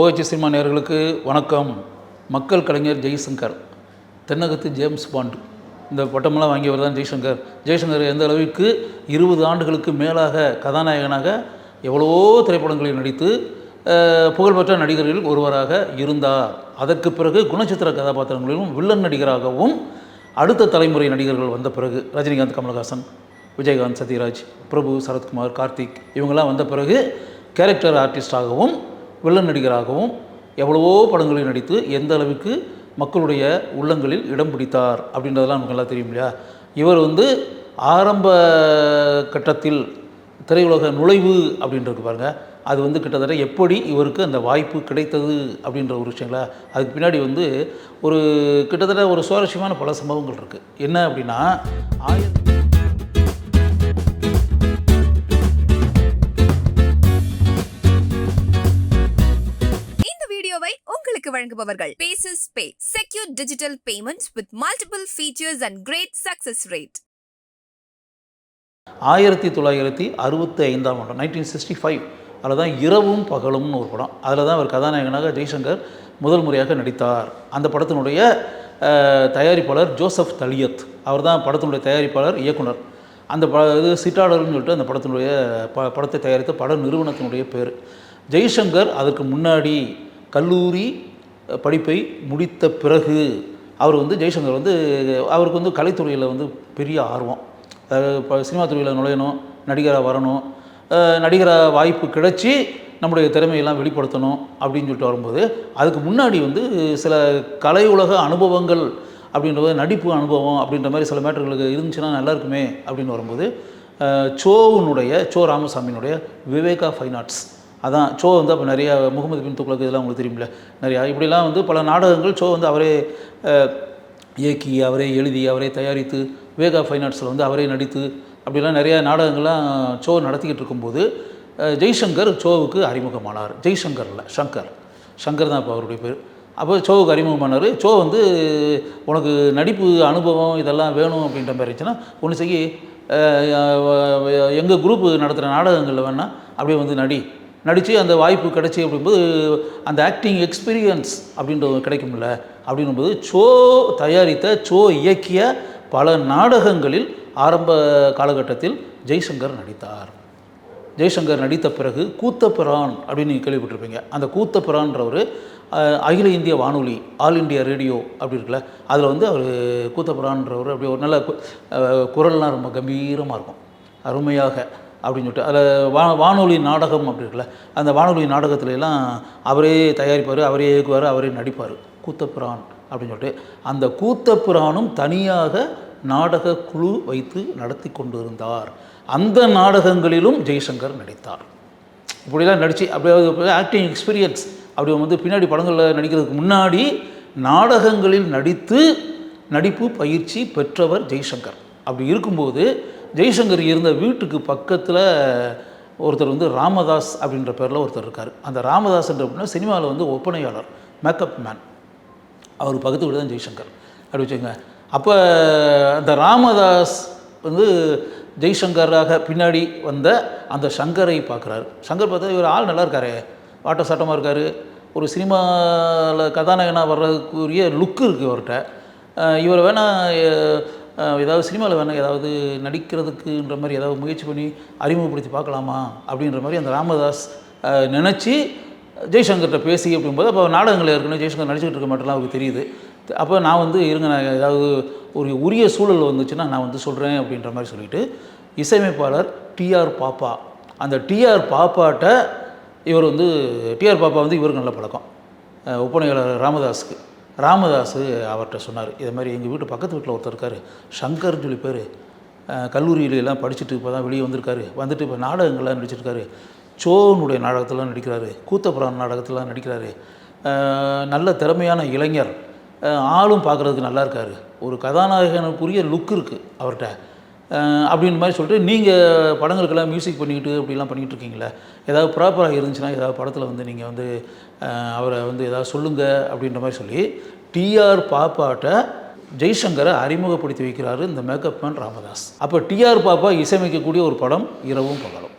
OH cinema நேர்களுக்கு வணக்கம். மக்கள் கலைஞர் ஜெய்சங்கர் தென்னகத்து ஜேம்ஸ் பாண்ட். இந்த பட்டமெல்லாம் வாங்கியவர் தான் ஜெய்சங்கர். ஜெய்சங்கர் எந்த அளவிற்கு இருபது ஆண்டுகளுக்கு மேலாக கதாநாயகனாக எவ்வளவோ திரைப்படங்களில் நடித்து புகழ்பெற்ற நடிகர்களில் ஒருவராக இருந்தார். அதற்கு பிறகு குணச்சித்திர கதாபாத்திரங்களிலும் வில்லன் நடிகராகவும் அடுத்த தலைமுறை நடிகர்கள் வந்த பிறகு ரஜினிகாந்த் கமலஹாசன் விஜயகாந்த் சத்யராஜ் பிரபு சரத்குமார் கார்த்திக் இவங்கெல்லாம் வந்த பிறகு கேரக்டர் ஆர்டிஸ்டாகவும் வில்லன் நடிகராகவும் எவ்வளவோ படங்களில் நடித்து எந்த அளவுக்கு மக்களுடைய உள்ளங்களில் இடம் பிடித்தார் அப்படின்றதெல்லாம் நமக்கு நல்லா தெரியும் இல்லையா? இவர் வந்து ஆரம்ப கட்டத்தில் திரையுலக நுழைவு அப்படின்றது பாருங்க. அது வந்து கிட்டத்தட்ட எப்படி இவருக்கு அந்த வாய்ப்பு கிடைத்தது அப்படின்ற ஒரு விஷயங்களா? அதுக்கு பின்னாடி வந்து ஒரு கிட்டத்தட்ட ஒரு சுவாரஸ்யமான பல சம்பவங்கள் இருக்குது என்ன அப்படின்னா ஆயிரத்தி உங்களுக்கு bases pay secure digital payments with multiple features and great success rate ஆயிரத்தி தொள்ளாயிரத்தி அறுபத்தி ஐந்தாம் ஆண்டு நைன்டீன் சிக்ஸ்டி ஃபைவ் அதில் தான் இரவும் பகலும்னு ஒரு படம். அதில் தான் அவர் கதாநாயகனாக ஜெய்சங்கர் முதல் முறையாக நடித்தார். அந்த படத்தினுடைய தயாரிப்பாளர் ஜோசப் தலியத். அவர் தான் படத்தினுடைய தயாரிப்பாளர் இயக்குனர். அந்த ப இது சிட்டாளர்னு சொல்லிட்டு அந்த படத்தினுடைய ப படத்தை தயாரித்த பட நிறுவனத்தினுடைய பேர். ஜெய்சங்கர் அதற்கு முன்னாடி கல்லூரி படிப்பை முடித்த பிறகு அவர் வந்து ஜெய்சங்கர் வந்து அவருக்கு வந்து கலைத்துறையில் வந்து பெரிய ஆர்வம். அதாவது இப்போ சினிமா துறையில் நுழையணும் நடிகராக வரணும் நடிகராக வாய்ப்பு கிடைச்சி நம்முடைய திறமையெல்லாம் வெளிப்படுத்தணும் அப்படின்னு சொல்லிட்டு வரும்போது அதுக்கு முன்னாடி வந்து சில கலை உலக அனுபவங்கள் அப்படின்றது நடிப்பு அனுபவம் அப்படின்ற மாதிரி சில மேட்டர்களுக்கு இருந்துச்சுன்னா நல்லா இருக்குமே அப்படின்னு வரும்போது சோவுனுடைய சோ ராமசாமியினுடைய விவேகா ஃபைன் ஆர்ட்ஸ் அதான் சோ வந்து அப்போ நிறைய முகமது பின் துக்ளக் இதெல்லாம் உங்களுக்கு தெரியுமில்ல நிறையா இப்படிலாம் வந்து பல நாடகங்கள் சோ வந்து அவரே இயக்கி அவரே எழுதி அவரே தயாரித்து வேகா ஃபைன் ஆர்ட்ஸில் வந்து அவரே நடித்து அப்படிலாம் நிறையா நாடகங்கள்லாம் சோ நடத்திக்கிட்டு இருக்கும்போது ஜெய்சங்கர் சோவுக்கு அறிமுகமானார். ஜெய்சங்கர் இல்லை சங்கர் சங்கர் தான் இப்போ அவருடைய பேர். அப்போ சோவுக்கு அறிமுகமானார். சோ வந்து உனக்கு நடிப்பு அனுபவம் இதெல்லாம் வேணும் அப்படின்ற மாதிரி இருந்துச்சுன்னா ஒன்று செய்ய எங்கள் குரூப் நடத்துகிற நாடகங்களில் வேணால் அப்படியே வந்து நடி. நடித்து அந்த வாய்ப்பு கிடைச்சி அப்படிங்கும்போது அந்த ஆக்டிங் எக்ஸ்பீரியன்ஸ் அப்படின்றது கிடைக்கும்ல அப்படின்னும்போது சோ தயாரித்த சோ இயக்கிய பல நாடகங்களில் ஆரம்ப காலகட்டத்தில் ஜெய்சங்கர் நடித்தார். ஜெய்சங்கர் நடித்த பிறகு கூத்தப்பிரான் அப்படின்னு நீங்கள் கேள்விப்பட்டிருப்பீங்க. அந்த கூத்தப்பிரான்றவர் அகில இந்திய வானொலி ஆல் இந்தியா ரேடியோ அப்படி இருக்குல்ல அதில் வந்து அவர் கூத்தப்பிரான்றவர் அப்படி ஒரு நல்ல குரல்லாம் ரொம்ப கம்பீரமாக இருக்கும். அருமையாக அப்படின்னு சொல்லிட்டு அதில் வா வானொலி நாடகம் அப்படி இருக்குல்ல அந்த வானொலி நாடகத்துல எல்லாம் அவரே தயாரிப்பார் அவரே இயக்குவார் அவரே நடிப்பார். கூத்தப்புரான் அப்படின்னு சொல்லிட்டு அந்த கூத்தப்புரானும் தனியாக நாடக குழு வைத்து நடத்தி கொண்டிருந்தார். அந்த நாடகங்களிலும் ஜெய்சங்கர் நடித்தார். இப்படிலாம் நடித்து அப்படியே ஆக்டிங் எக்ஸ்பீரியன்ஸ் அப்படி வந்து பின்னாடி படங்களில் நடிக்கிறதுக்கு முன்னாடி நாடகங்களில் நடித்து நடிப்பு பயிற்சி பெற்றவர் ஜெய்சங்கர். அப்படி இருக்கும்போது ஜெய்சங்கர் இருந்த வீட்டுக்கு பக்கத்தில் ஒருத்தர் வந்து ராமதாஸ் அப்படின்ற பேரில் ஒருத்தர் இருக்கார். அந்த ராமதாஸ்ன்ற அப்படின்னா சினிமாவில் வந்து ஒப்பனையாளர் மேக்கப் மேன் அவர் பக்கத்து வீடு தான் ஜெய்சங்கர். அப்படி வச்சுங்க அப்போ அந்த ராமதாஸ் வந்து ஜெய்சங்கராக பின்னாடி வந்த அந்த சங்கரை பார்க்குறாரு சங்கர் பார்த்தா இவர் ஆள் நல்லா இருக்காரே. வாட்ட சட்டமாக இருக்கார். ஒரு சினிமாவில் கதாநாயகனாக வர்றதுக்குரிய லுக்கு இருக்குது அவர்கிட்ட இவரை இவர் வேணால் ஏதாவது சினிமாவில் வேணால் ஏதாவது நடிக்கிறதுக்குன்ற மாதிரி ஏதாவது முயற்சி பண்ணி அறிமுகப்படுத்தி பார்க்கலாமா அப்படின்ற மாதிரி அந்த ராமதாஸ் நினச்சி ஜெய்சங்கர்கிட்ட பேசி அப்படிங்கும்போது அப்போ நாடகங்கள் ஏற்கனவே ஜெய்சங்கர் நடிச்சுக்கிட்டு இருக்க மாட்டேலாம் அவருக்கு தெரியுது. அப்போ நான் வந்து இருங்க நான் ஏதாவது ஒரு உரிய சூழல் வந்துச்சுன்னா நான் வந்து சொல்கிறேன் அப்படின்ற மாதிரி சொல்லிட்டு இசையமைப்பாளர் டிஆர் பாப்பா. அந்த டிஆர் பாப்பாட்ட இவர் வந்து டிஆர் பாப்பா வந்து இவருக்கு நல்ல பழக்கம். ஒப்பனையாளர் ராமதாஸுக்கு. ராமதாஸ் அவர்கிட்ட சொன்னார். இது மாதிரி எங்கள் வீட்டு பக்கத்து வீட்டில் ஒருத்தர் இருக்கார். சங்கர்னு சொல்லி பேர். கல்லூரியிலெல்லாம் படிச்சுட்டு இப்போ தான் வெளியே வந்திருக்காரு. வந்துட்டு இப்போ நாடகங்கள்லாம் நடிச்சிருக்காரு. சோனுடைய நாடகத்திலாம் நடிக்கிறாரு. கூத்தப்புறான் நாடகத்திலாம் நடிக்கிறாரு. நல்ல திறமையான இளைஞர். ஆளும் பார்க்குறதுக்கு நல்லா இருக்கார். ஒரு கதாநாயகனுக்குரிய லுக் இருக்குது அவர்கிட்ட. அப்படின்ற மாதிரி சொல்லிட்டு நீங்கள் படங்களுக்கெல்லாம் மியூசிக் பண்ணிக்கிட்டு அப்படிலாம் பண்ணிக்கிட்டு இருக்கீங்களே ஏதாவது ப்ராப்பராக இருந்துச்சுன்னா ஏதாவது படத்தில் வந்து நீங்கள் வந்து அவரை வந்து ஏதாவது சொல்லுங்கள் அப்படின்ற மாதிரி சொல்லி டிஆர் பாப்பாட்ட ஜெய்சங்கரை அறிமுகப்படுத்தி வைக்கிறாரு இந்த மேக்கப் மேன் ராமதாஸ். அப்போ டிஆர் பாப்பா இசையமைக்கக்கூடிய ஒரு படம் இரவும் பகலும்.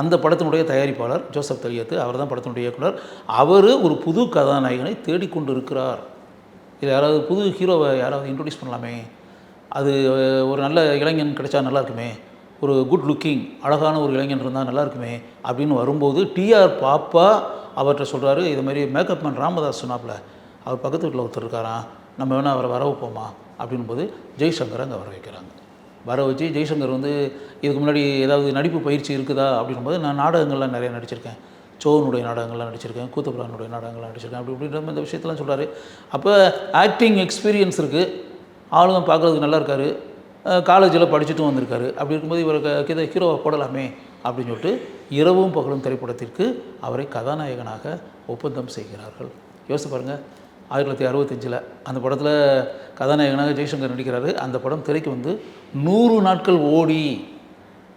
அந்த படத்தினுடைய தயாரிப்பாளர் ஜோசப் தலியத்து அவர் தான் படத்தினுடைய இயக்குனர். அவர் ஒரு புது கதாநாயகனை தேடிக்கொண்டு இருக்கிறார் இது யாராவது புது ஹீரோவை யாராவது இன்ட்ரடியூஸ் பண்ணலாமே? அது ஒரு நல்ல இளைஞன் கிடைச்சா நல்லா இருக்குமே ஒரு குட் லுக்கிங் அழகான ஒரு இளைஞன் இருந்தால் நல்லா இருக்குமே அப்படின்னு வரும்போது டிஆர் பாப்பா அவர்கிட்ட சொல்கிறாரு இது மாதிரி மேக்கப் மேன் ராமதாஸ் சொன்னாப்புல அவர் பக்கத்து வீட்டில் ஒருத்தர் இருக்காராம் நம்ம வேணால் அவரை வர வைப்போமா? அப்படின்போது ஜெய்சங்கரை அங்கே வர வைக்கிறாங்க. வர வச்சு ஜெய்சங்கர் வந்து இதுக்கு முன்னாடி ஏதாவது நடிப்பு பயிற்சி இருக்குதா? அப்படின்போது நான் நாடகங்கள்லாம் நிறைய நடிச்சிருக்கேன். சோனுடைய நாடகங்கள்லாம் நடிச்சிருக்கேன் கூத்தபிரானுடைய நாடகங்கள்லாம் நடிச்சிருக்கேன் அப்படி இப்படின்ற இந்த விஷயத்தெல்லாம் சொல்கிறாரு அப்போ ஆக்டிங் எக்ஸ்பீரியன்ஸ் இருக்குது ஆளும் பார்க்குறதுக்கு நல்லா இருக்காரு காலேஜில் படிச்சுட்டும் வந்திருக்காரு. அப்படி இருக்கும்போது இவருக்கு கித ஹீரோவை போடலாமே அப்படின்னு சொல்லிட்டு இரவும் பகலும் திரைப்படத்திற்கு அவரை கதாநாயகனாக ஒப்பந்தம் செய்கிறார்கள். யோசிச்சு பாருங்கள் ஆயிரத்தி தொள்ளாயிரத்தி அறுபத்தஞ்சில் அந்த படத்தில் கதாநாயகனாக ஜெய்சங்கர் நடிக்கிறாரு. அந்த படம் திரைக்கு வந்து நூறு நாட்கள் ஓடி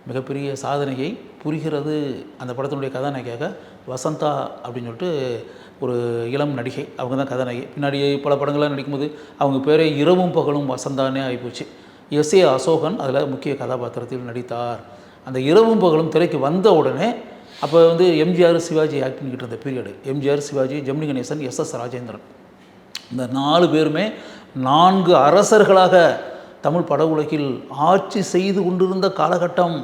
மிகப்பெரிய சாதனையை புரிகிறது அந்த படத்தினுடைய கதாநாயகியாக வசந்தா அப்படின்னு சொல்லிட்டு ஒரு இளம் நடிகை அவங்க தான் கதாநாயகி. பின்னாடி பல படங்கள்லாம் நடிக்கும்போது அவங்க பேரே இரவும் பகலும் வசந்தானே ஆகிப்போச்சு. எஸ் ஏ அசோகன் அதில் முக்கிய கதாபாத்திரத்தில் நடித்தார். அந்த இரவும் பகலும் திரைக்கு வந்த உடனே அப்போ வந்து எம்ஜிஆர் சிவாஜி ஆக்ட் பண்ணிக்கிட்டு இருந்த period MGR Sivaji Gemini Ganesan S S Rajendran. இந்த நாலு பேருமே நான்கு அரசர்களாக தமிழ் பட உலகில் ஆட்சி செய்து கொண்டிருந்த காலகட்டம்.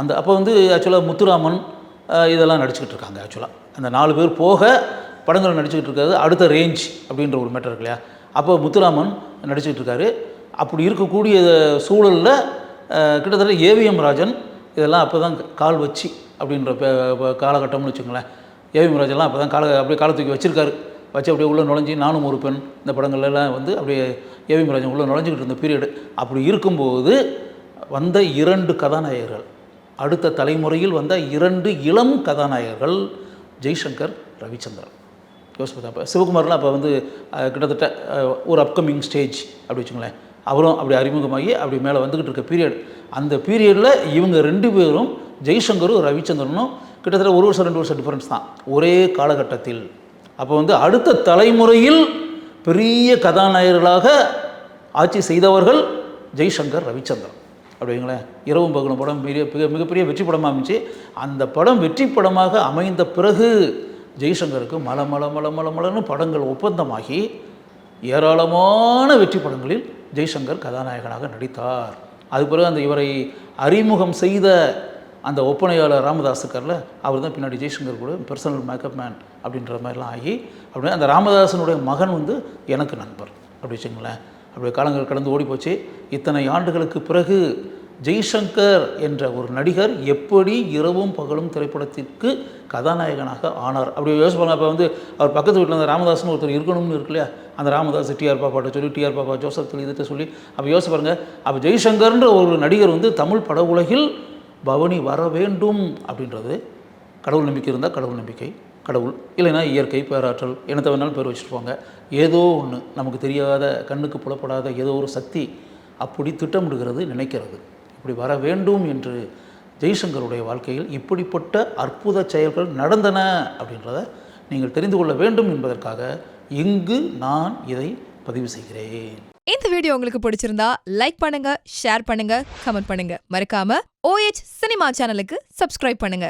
அந்த அப்போ வந்து ஆக்சுவலாக முத்துராமன் இதெல்லாம் நடிச்சுக்கிட்டு இருக்காங்க ஆக்சுவலாக அந்த நாலு பேர் போக படங்கள் நடிச்சுக்கிட்டு இருக்காது அடுத்த ரேஞ்ச் அப்படின்ற ஒரு மேட்டர் இருக்கு இல்லையா? அப்போ முத்துராமன் நடிச்சுக்கிட்டு இருக்காரு. அப்படி இருக்கக்கூடிய சூழலில் கிட்டத்தட்ட ஏவிஎம் ராஜன் இதெல்லாம் அப்போ தான் கால் வச்சு அப்படின்ற காலகட்டம்னு வச்சுங்களேன் ஏவிஎம் ராஜன்லாம் அப்போ தான் கால அப்படியே காலத்துக்கு வச்சுருக்காரு வச்சிருக்காரு. வச்சு அப்படியே உள்ளே நுழைஞ்சி நானும் ஒரு பெண் இந்த படங்கள்லாம் வந்து அப்படியே ஏவிஎம் ராஜன் உள்ளே நுழைஞ்சிக்கிட்டு இருந்த பீரியடு அப்படி இருக்கும்போது வந்த இரண்டு கதாநாயகர்கள். அடுத்த தலைமுறையில் வந்த இரண்டு இளம் கதாநாயகர்கள் ஜெய்சங்கர் ரவிச்சந்திரன். யோசிப்பா இப்போ அப்போ சிவகுமார்லாம் அப்போ வந்து கிட்டத்தட்ட ஒரு அப்கமிங் ஸ்டேஜ் அப்படி வச்சுங்களேன். அவரும் அப்படி அறிமுகமாகி அப்படி மேலே வந்துக்கிட்டு இருக்க பீரியட் அந்த பீரியடில் இவங்க ரெண்டு பேரும் ஜெய்சங்கரும் ரவிச்சந்திரனும் கிட்டத்தட்ட ஒரு வருஷம் ரெண்டு வருஷம் டிஃப்ரென்ஸ் தான். ஒரே காலகட்டத்தில். அப்போ வந்து அடுத்த தலைமுறையில் பெரிய கதாநாயகர்களாக ஆட்சி செய்தவர்கள் ஜெய்சங்கர் ரவிச்சந்திரன். அப்படிங்களேன் இரவும் பகலும் படம் பெரிய மிக மிகப்பெரிய வெற்றி படமாக அமைச்சு அந்த படம் வெற்றி படமாக அமைந்த பிறகு ஜெய்சங்கருக்கு மல மல மல மல மலன்னு படங்கள் ஒப்பந்தமாகி ஏராளமான வெற்றி படங்களில் ஜெய்சங்கர் கதாநாயகனாக நடித்தார். அது பிறகு அந்த இவரை அறிமுகம் செய்த அந்த ஒப்பனையாளர் ராமதாஸ் அவர் தான் பின்னாடி ஜெய்சங்கர் கூட பர்சனல் மேக்கப் மேன் அப்படின்ற மாதிரிலாம் ஆகி அப்படி அந்த ராமதாசனுடைய மகன் வந்து எனக்கு நண்பர். அப்படி வச்சுங்களேன் அப்படி காலங்கள் கடந்து ஓடி போச்சு இத்தனை ஆண்டுகளுக்கு பிறகு ஜெய்சங்கர் என்ற ஒரு நடிகர் எப்படி இரவும் பகலும் திரைப்படத்திற்கு கதாநாயகனாக ஆனார்? அப்படி யோசிப்பாங்க அப்போ வந்து அவர் பக்கத்து வீட்டில் அந்த ராமதாஸ்னு ஒருத்தர் இருக்கணும்னு இருக்கு இல்லையா? அந்த ராமதாஸ் டிஆர் பாப்பாட்ட சொல்லி டிஆர் பாப்பா ஜோசப் இதை சொல்லி அப்போ யோசிச்சு பாருங்க அப்போ ஜெய்சங்கர்ன்ற ஒரு நடிகர் வந்து தமிழ் பட உலகில் பவனி வர வேண்டும் அப்படின்றது கடவுள் நம்பிக்கை இருந்தால் கடவுள் நம்பிக்கை. கடவுள் இல்லைன்னா இயற்கை பேராற்றல் என்னத்தை வேணாலும் பேர் வச்சுருப்பாங்க ஏதோ ஒன்று நமக்கு தெரியாத கண்ணுக்கு புலப்படாத ஏதோ ஒரு சக்தி அப்படி திட்டமிடுகிறது நினைக்கிறது. இப்படி வர வேண்டும் என்று ஜெய்சங்கருடைய வாழ்க்கையில் இப்படிப்பட்ட அற்புத செயல்கள் நடந்தன அப்படின்றத நீங்கள் தெரிந்து கொள்ள வேண்டும் என்பதற்காக இங்கு நான் இதை பதிவு செய்கிறேன். இந்த வீடியோ உங்களுக்கு பிடிச்சிருந்தா லைக் பண்ணுங்க ஷேர் பண்ணுங்க கமெண்ட் பண்ணுங்க. மறக்காம ஓஎச் சினிமா சேனலுக்கு சப்ஸ்கிரைப் பண்ணுங்க.